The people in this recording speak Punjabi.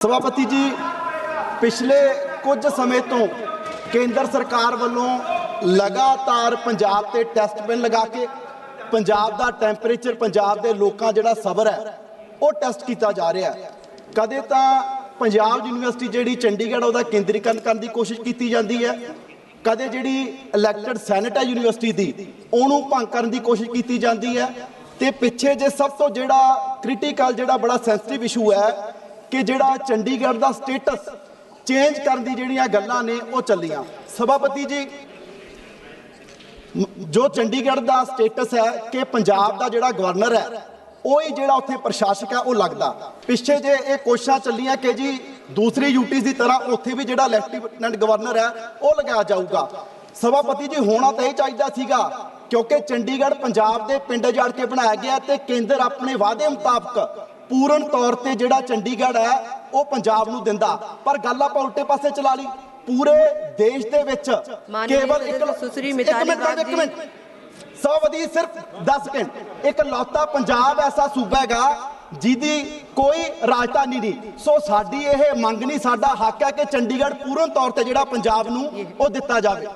ਸਭਾਪਤੀ ਜੀ, ਪਿਛਲੇ ਕੁਝ ਸਮੇਂ ਤੋਂ ਕੇਂਦਰ ਸਰਕਾਰ ਵੱਲੋਂ ਲਗਾਤਾਰ ਪੰਜਾਬ ਤੇ ਟੈਸਟ ਪੈਨ ਲਗਾ ਕੇ ਪੰਜਾਬ ਦਾ ਟੈਂਪਰੇਚਰ, ਪੰਜਾਬ ਦੇ ਲੋਕਾਂ ਜਿਹੜਾ ਸਬਰ ਹੈ, ਉਹ ਟੈਸਟ ਕੀਤਾ ਜਾ ਰਿਹਾ ਹੈ। ਕਦੇ ਤਾਂ ਪੰਜਾਬ ਯੂਨੀਵਰਸਿਟੀ ਜਿਹੜੀ ਚੰਡੀਗੜ੍ਹ, ਉਹਦਾ ਕੇਂਦਰੀਕਰਨ ਕਰਨ ਦੀ ਕੋਸ਼ਿਸ਼ ਕੀਤੀ ਜਾਂਦੀ ਹੈ। ਕਦੇ ਜਿਹੜੀ ਇਲੈਕਟਡ ਸੈਨੇਟ ਹੈ ਯੂਨੀਵਰਸਿਟੀ ਦੀ, ਉਹਨੂੰ ਭੰਗ ਕਰਨ ਦੀ ਕੋਸ਼ਿਸ਼ ਕੀਤੀ ਜਾਂਦੀ ਹੈ। ਤੇ ਪਿੱਛੇ ਜੇ ਸਭ ਤੋਂ ਜਿਹੜਾ ਕ੍ਰਿਟੀਕਲ ਜਿਹੜਾ ਬੜਾ ਸੈਂਸਿਟਿਵ ਇਸ਼ੂ ਹੈ ਕਿ ਜਿਹੜਾ ਚੰਡੀਗੜ੍ਹ ਦਾ ਸਟੇਟਸ ਚੇਂਜ ਕਰਨ ਦੀ ਜਿਹੜੀਆਂ ਗੱਲਾਂ ਨੇ ਉਹ ਚੱਲੀਆਂ। ਸਭਾਪਤੀ ਜੀ ਜੋ ਚੰਡੀਗੜ੍ਹ ਦਾ ਸਟੇਟਸ ਹੈ ਕਿ ਪੰਜਾਬ ਦਾ ਜਿਹੜਾ ਗਵਰਨਰ ਹੈ, ਉਹ ਹੀ ਜਿਹੜਾ ਉੱਥੇ ਪ੍ਰਸ਼ਾਸਕ ਹੈ, ਉਹ ਲੱਗਦਾ। ਪਿੱਛੇ ਜੇ ਇਹ ਕੋਸ਼ਿਸ਼ਾਂ ਚੱਲੀਆਂ ਕਿ ਜੀ ਦੂਸਰੀ ਯੂਟੀਜ਼ ਦੀ ਤਰ੍ਹਾਂ ਉੱਥੇ ਵੀ ਜਿਹੜਾ ਲੈਫਟੀਨੈਂਟ ਗਵਰਨਰ ਹੈ, ਉਹ ਲਗਾਇਆ ਜਾਊਗਾ। ਸਭਾਪਤੀ ਜੀ, ਹੋਣਾ ਤਾਂ ਇਹ ਚਾਹੀਦਾ ਸੀਗਾ, ਕਿਉਂਕਿ ਚੰਡੀਗੜ੍ਹ ਪੰਜਾਬ ਦੇ ਪਿੰਡ ਜਾੜ ਕੇ ਬਣਾਇਆ ਗਿਆ ਤੇ ਕੇਂਦਰ ਆਪਣੇ ਵਾਅਦੇ ਮੁਤਾਬਕ ਪੂਰਨ ਤੌਰ ਤੇ ਜਿਹੜਾ ਚੰਡੀਗੜ੍ਹ ਹੈ ਉਹ ਪੰਜਾਬ ਨੂੰ ਦਿੰਦਾ। ਪਰ ਗੱਲ ਆਪਾਂ ਉਲਟੇ ਪਾਸੇ ਚਲਾ ਲਈ। ਪੂਰੇ ਦੇਸ਼ ਦੇ ਵਿੱਚ ਕੇਵਲ ਇੱਕ ਸੁਸਰੀ ਮਿਤਾਲੀ ਬਾਦ ਜੀ। ਸਿਰਫ 10 ਸਕਿੰਟ ਇੱਕ ਲੌਤਾ ਪੰਜਾਬ ਐਸਾ ਸੂਬਾ ਹੈਗਾ ਜਿਹਦੀ ਕੋਈ ਰਾਜਧਾਨੀ ਨਹੀਂ। ਸੋ ਸਾਡੀ ਇਹ ਮੰਗ ਨਹੀਂ ਸਾਡਾ ਹੱਕ ਹੈ ਕਿ ਚੰਡੀਗੜ੍ਹ ਪੂਰਨ ਤੌਰ ਤੇ ਜਿਹੜਾ ਪੰਜਾਬ ਨੂੰ ਉਹ ਦਿੱਤਾ ਜਾਵੇ।